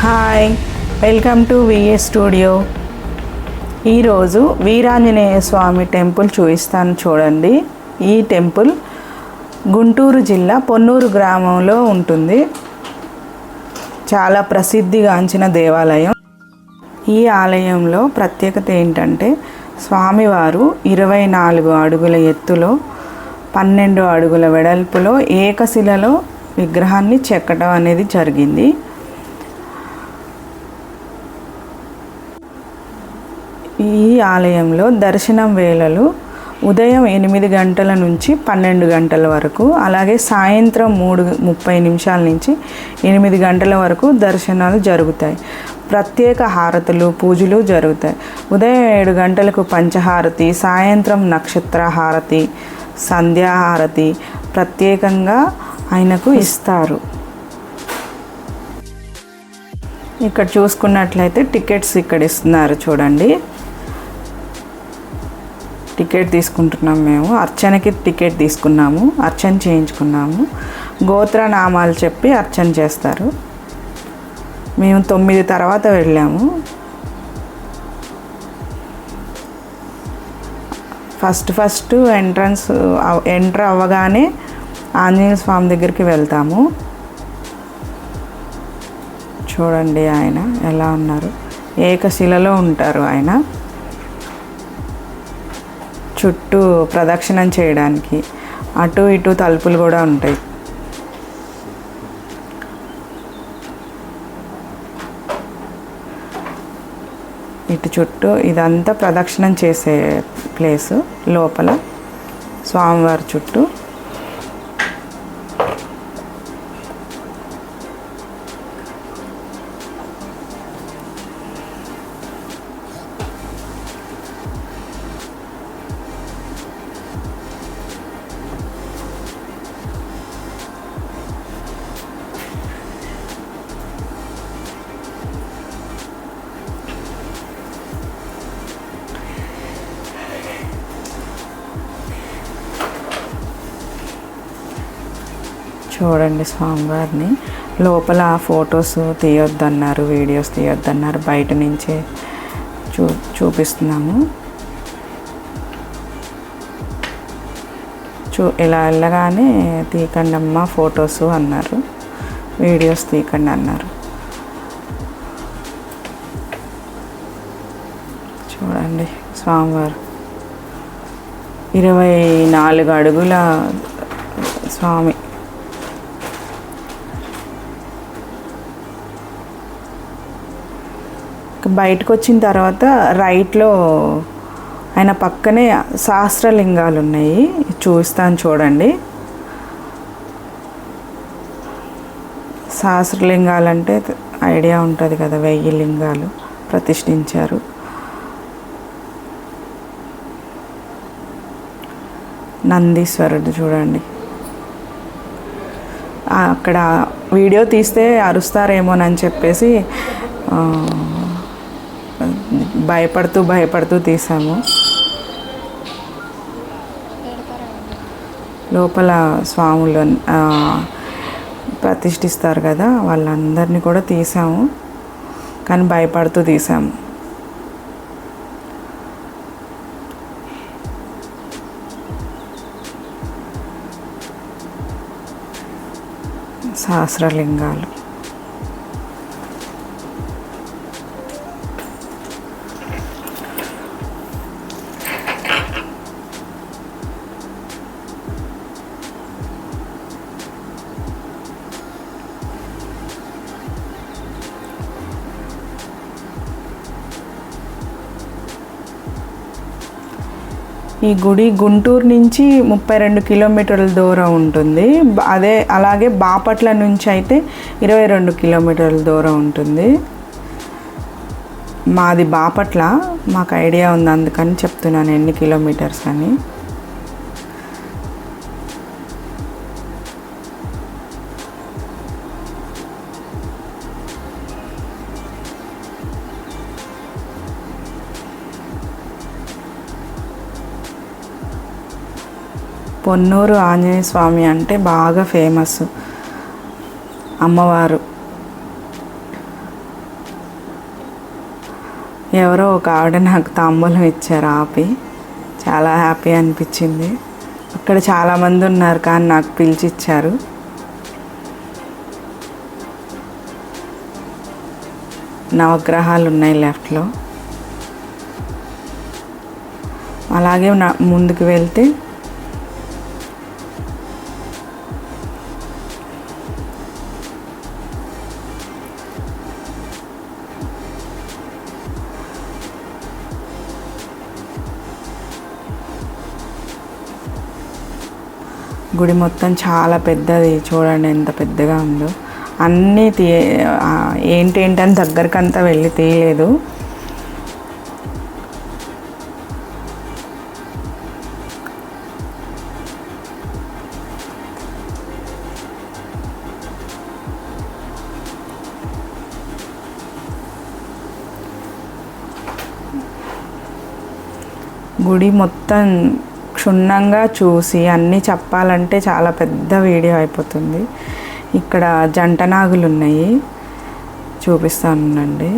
Hi welcome to VA studio ఈరోజు వీరాంజనేయ స్వామి temple చూపిస్తాను చూడండి. ఈ టెంపుల్ గుంటూరు జిల్లా పొన్నూరు గ్రామంలో ఉంటుంది. చాలా ప్రసిద్ధిగాంచిన దేవాలయం. ఈ ఆలయంలో ప్రత్యేకత ఏంటంటే స్వామివారు ఇరవై నాలుగు అడుగుల ఎత్తులో పన్నెండు అడుగుల వెడల్పులో ఏకశిలలో విగ్రహాన్ని చెక్కడం అనేది జరిగింది. ఈ ఆలయంలో దర్శనం వేళలు ఉదయం ఎనిమిది గంటల నుంచి పన్నెండు గంటల వరకు అలాగే సాయంత్రం మూడు ముప్పై నిమిషాల నుంచి ఎనిమిది గంటల వరకు దర్శనాలు జరుగుతాయి. ప్రత్యేక హారతులు పూజలు జరుగుతాయి. ఉదయం ఏడు గంటలకు పంచహారతి సాయంత్రం నక్షత్ర హారతి సంధ్యాహారతి ప్రత్యేకంగా ఆయనకు ఇస్తారు. ఇక్కడ చూసుకున్నట్లయితే టికెట్స్ ఇక్కడ ఇస్తున్నారు చూడండి. టికెట్ తీసుకుంటున్నాం మేము. అర్చనకి టికెట్ తీసుకున్నాము. అర్చన చేయించుకున్నాము. గోత్రనామాలు చెప్పి అర్చన చేస్తారు. మేము తొమ్మిది తర్వాత వెళ్ళాము. ఫస్ట్ ఫస్ట్ ఎంట్రన్స్ ఎంటర్ అవ్వగానే ఆంజనేయ స్వామి దగ్గరికి వెళ్తాము. చూడండి ఆయన ఎలా ఉన్నారు. ఏకశిలలో ఉంటారు ఆయన. చుట్టూ ప్రదక్షిణం చేయడానికి. అటు ఇటు తలుపులు కూడా ఉంటాయి. ఇటు చుట్టూ ఇదంతా ప్రదక్షిణం చేసే ప్లేసు లోపల. స్వామివారి చుట్టూ. చూడండి స్వామివారిని. లోపల ఫొటోస్ తీయొద్దన్నారు వీడియోస్ తీయొద్దన్నారు. బయట నుంచే చూ చూపిస్తున్నాము. చూ ఇలా వెళ్ళగానే తీకండి అమ్మ ఫొటోస్ అన్నారు. వీడియోస్ తీకండి అన్నారు. చూడండి స్వామివారు. ఇరవై నాలుగు అడుగుల స్వామి బయటకు వచ్చిన తర్వాత రైట్లో ఆయన పక్కనే సహస్రలింగాలు ఉన్నాయి చూస్తాను చూడండి. సహస్రలింగాలు అంటే ఐడియా ఉంటుంది కదా వెయ్యి లింగాలు ప్రతిష్ఠించారు. నందీశ్వరుడు చూడండి. అక్కడ వీడియో తీస్తే అరుస్తారేమోనని చెప్పేసి భయపడుతూ భయపడుతూ తీసాము. లోపల స్వాములు ప్రతిష్ఠిస్తారు కదా వాళ్ళందరినీ కూడా తీసాము. కానీ భయపడుతూ తీసాము. సహస్రలింగాలు. ఈ గుడి గుంటూరు నుంచి ముప్పై రెండు కిలోమీటర్ల దూరం ఉంటుంది. అదే అలాగే బాపట్ల నుంచి అయితే ఇరవై రెండు కిలోమీటర్ల దూరం ఉంటుంది. మాది బాపట్ల. మాకు ఐడియా ఉంది అందుకని చెప్తున్నాను ఎన్ని కిలోమీటర్స్ అని. పొన్నూరు ఆంజనేయ స్వామి అంటే బాగా ఫేమస్. అమ్మవారు. ఎవరో ఒక ఆవిడ నాకు తాంబూలం ఇచ్చారు ఆపి. చాలా హ్యాపీ అనిపించింది. అక్కడ చాలామంది ఉన్నారు కానీ నాకు పిలిచిచ్చారు. నవగ్రహాలు ఉన్నాయి లెఫ్ట్లో అలాగే నా ముందుకు వెళ్తే గుడి మొత్తం చాలా పెద్దది చూడండి ఎంత పెద్దగా ఉందో. అన్నీ తీ ఏంటేంటని దగ్గరకంతా వెళ్ళి తీయలేదు. గుడి మొత్తం క్షుణ్ణంగా చూసి అన్నీ చెప్పాలంటే చాలా పెద్ద వీడియో అయిపోతుంది. ఇక్కడ జంట నాగులు ఉన్నాయి చూపిస్తానండి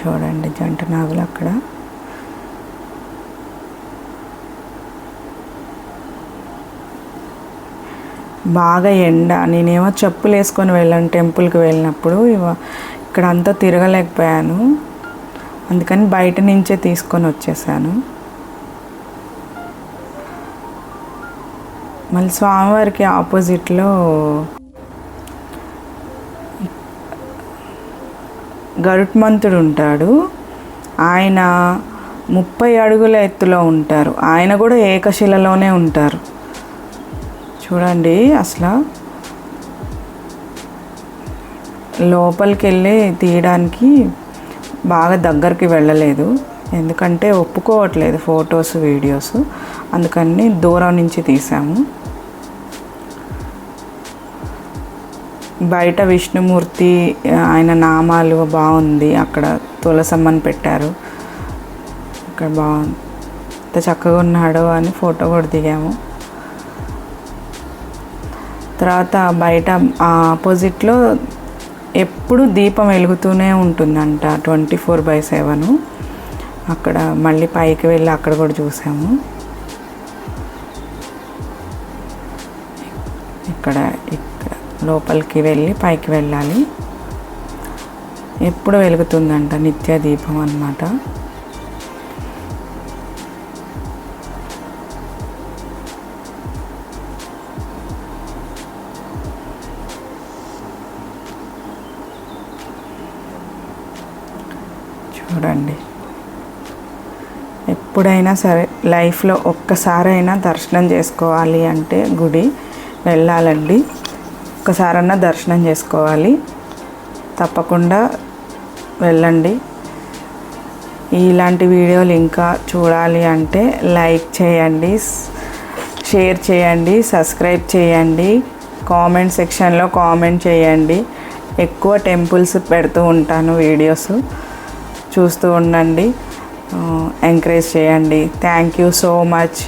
చూడండి జంట నాగులు అక్కడ. బాగా ఎండ. నేనేమో చెప్పులు వేసుకొని వెళ్ళాను టెంపుల్కి వెళ్ళినప్పుడు. ఇక్కడ అంతా తిరగలేకపోయాను. అందుకని బయట నుంచే తీసుకొని వచ్చేసాను. మళ్ళీ స్వామివారికి ఆపోజిట్లో గరుట్మంతుడు ఉంటాడు. ఆయన ముప్పై అడుగుల ఎత్తులో ఉంటారు. ఆయన కూడా ఏకశిలలోనే ఉంటారు. చూడండి అసలు లోపలికి వెళ్ళి తీయడానికి బాగా దగ్గరికి వెళ్ళలేదు. ఎందుకంటే ఒప్పుకోవట్లేదు ఫొటోస్ వీడియోస్. అందుకని దూరం నుంచి తీసాము బయట విష్ణుమూర్తి ఆయన నామాలు బాగుంది. అక్కడ తులసమ్మని పెట్టారు. అక్కడ బాగుంది. ఎంత చక్కగా ఉన్నాడో అని ఫోటో కూడా దిగాము. తర్వాత బయట ఆపోజిట్లో ఎప్పుడు దీపం వెలుగుతూనే ఉంటుందంట ట్వంటీ ఫోర్ బై సెవెన్. అక్కడ మళ్ళీ పైకి వెళ్ళి అక్కడ కూడా చూసాము. ఇక్కడ ఇక్కడ లోపలికి వెళ్ళి పైకి వెళ్ళాలి. ఎప్పుడు వెలుగుతుందంట నిత్య దీపం అన్నమాట. చూడండి. ఎప్పుడైనా సరే లైఫ్లో ఒక్కసారైనా దర్శనం చేసుకోవాలి అంటే గుడి వెళ్ళాలండి. ఒక్కసారన్నా దర్శనం చేసుకోవాలి. తప్పకుండా వెళ్ళండి. ఇలాంటి వీడియోలు ఇంకా చూడాలి అంటే లైక్ చేయండి షేర్ చేయండి సబ్స్క్రైబ్ చేయండి కామెంట్ సెక్షన్లో కామెంట్ చేయండి. ఎక్కువ టెంపుల్స్ పెడుతూ ఉంటాను వీడియోస్. చూస్తూ ఉండండి. ఎంకరేజ్ చేయండి. Thank you so much